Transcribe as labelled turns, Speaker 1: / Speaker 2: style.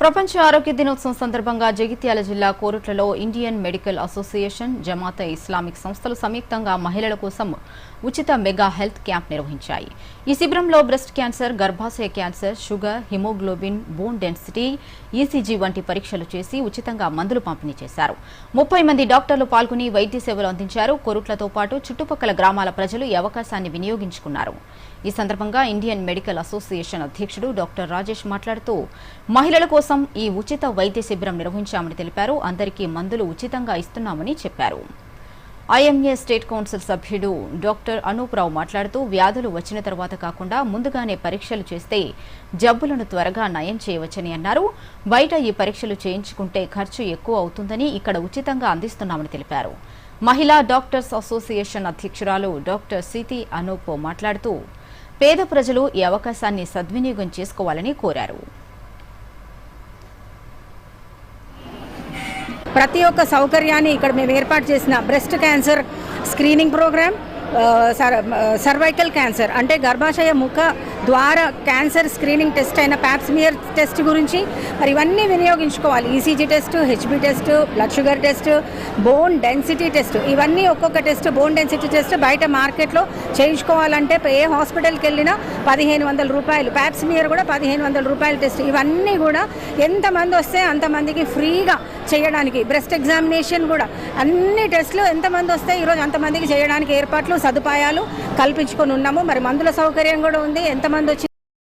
Speaker 1: ప్రపంచ ఆరోగ్య దినోత్సవం సందర్భంగా జగిత్యాల జిల్లా కోరుట్లలో Indian medical association Jamaat Islamic సంస్థలు సంయుక్తంగా మహిళల కోసం ఉచిత మెగా హెల్త్ క్యాంప్ నిర్వహించాయి. ఈ శిబిరంలో బ్రెస్ట్ క్యాన్సర్ గర్భాశయ cancer sugar haemoglobin bone density ECG వంటి పరీక్షలు చేసి ఉచితంగా మందులు పంపిణీ చేశారు. ముప్పై మంది డాక్టర్లు పాల్గొని వైద్య సేవలు అందించారు. కోరుట్లతో పాటు చుట్టుపక్కల గ్రామాల ప్రజలు ఈ అవకాశాన్ని వినియోగించుకున్నారు. ఈ సందర్భంగా ఇండియన్ మెడికల్ అసోసియేషన్ అధ్యక్షుడు డాక్టర్ రాజేష్ మాట్లాడుతూ మహిళల కోసం ఈ ఉచిత వైద్య శిబిరం నిర్వహించామని తెలిపారు. అందరికీ మందులు ఉచితంగా ఇస్తున్నామని చెప్పారు. ఐఎంఏ స్టేట్ కౌన్సిల్ సభ్యుడు డాక్టర్ అనూప్రావు మాట్లాడుతూ వ్యాధులు వచ్చిన తర్వాత కాకుండా ముందుగానే పరీక్షలు చేస్తే జబ్బులను త్వరగా నయం చేయవచ్చని అన్నారు. బయట ఈ పరీక్షలు చేయించుకుంటే ఖర్చు ఎక్కువ అవుతుందని ఇక్కడ ఉచితంగా అందిస్తున్నామని తెలిపారు. మహిళా డాక్టర్స్ అసోసియేషన్ అధ్యక్షురాలు డాక్టర్ సితి అనూప్ మాట్లాడుతూ పేద ప్రజలు ఈ అవకాశాన్ని సద్వినియోగం చేసుకోవాలని కోరారు.
Speaker 2: ప్రతి ఒక్క సౌకర్యాన్ని ఇక్కడ మేము ఏర్పాటు చేసిన breast cancer screening program cervical cancer అంటే గర్భాశయ ముఖ ద్వారా క్యాన్సర్ స్క్రీనింగ్ టెస్ట్ అయిన ప్యాప్స్మియర్ టెస్ట్ గురించి మరి ఇవన్నీ వినియోగించుకోవాలి. ECG test Hb test blood sugar test bone density test ఇవన్నీ ఒక్కొక్క టెస్ట్ బోన్ డెన్సిటీ టెస్ట్ బయట మార్కెట్లో చేయించుకోవాలంటే ఏ హాస్పిటల్కి వెళ్ళినా పదిహేను వందల రూపాయలు ప్యాప్స్మియర్ కూడా పదిహేను వందల రూపాయల టెస్ట్ ఇవన్నీ కూడా ఎంతమంది వస్తే అంతమందికి ఫ్రీగా చేయడానికి బ్రెస్ట్ ఎగ్జామినేషన్ కూడా. అన్ని టెస్టులు ఎంతమంది వస్తే ఈరోజు అంతమందికి చేయడానికి ఏర్పాట్లు సదుపాయాలు కల్పించుకొని ఉన్నాము. మరి మందుల సౌకర్యం కూడా ఉంది. ఎంతమంది వచ్చి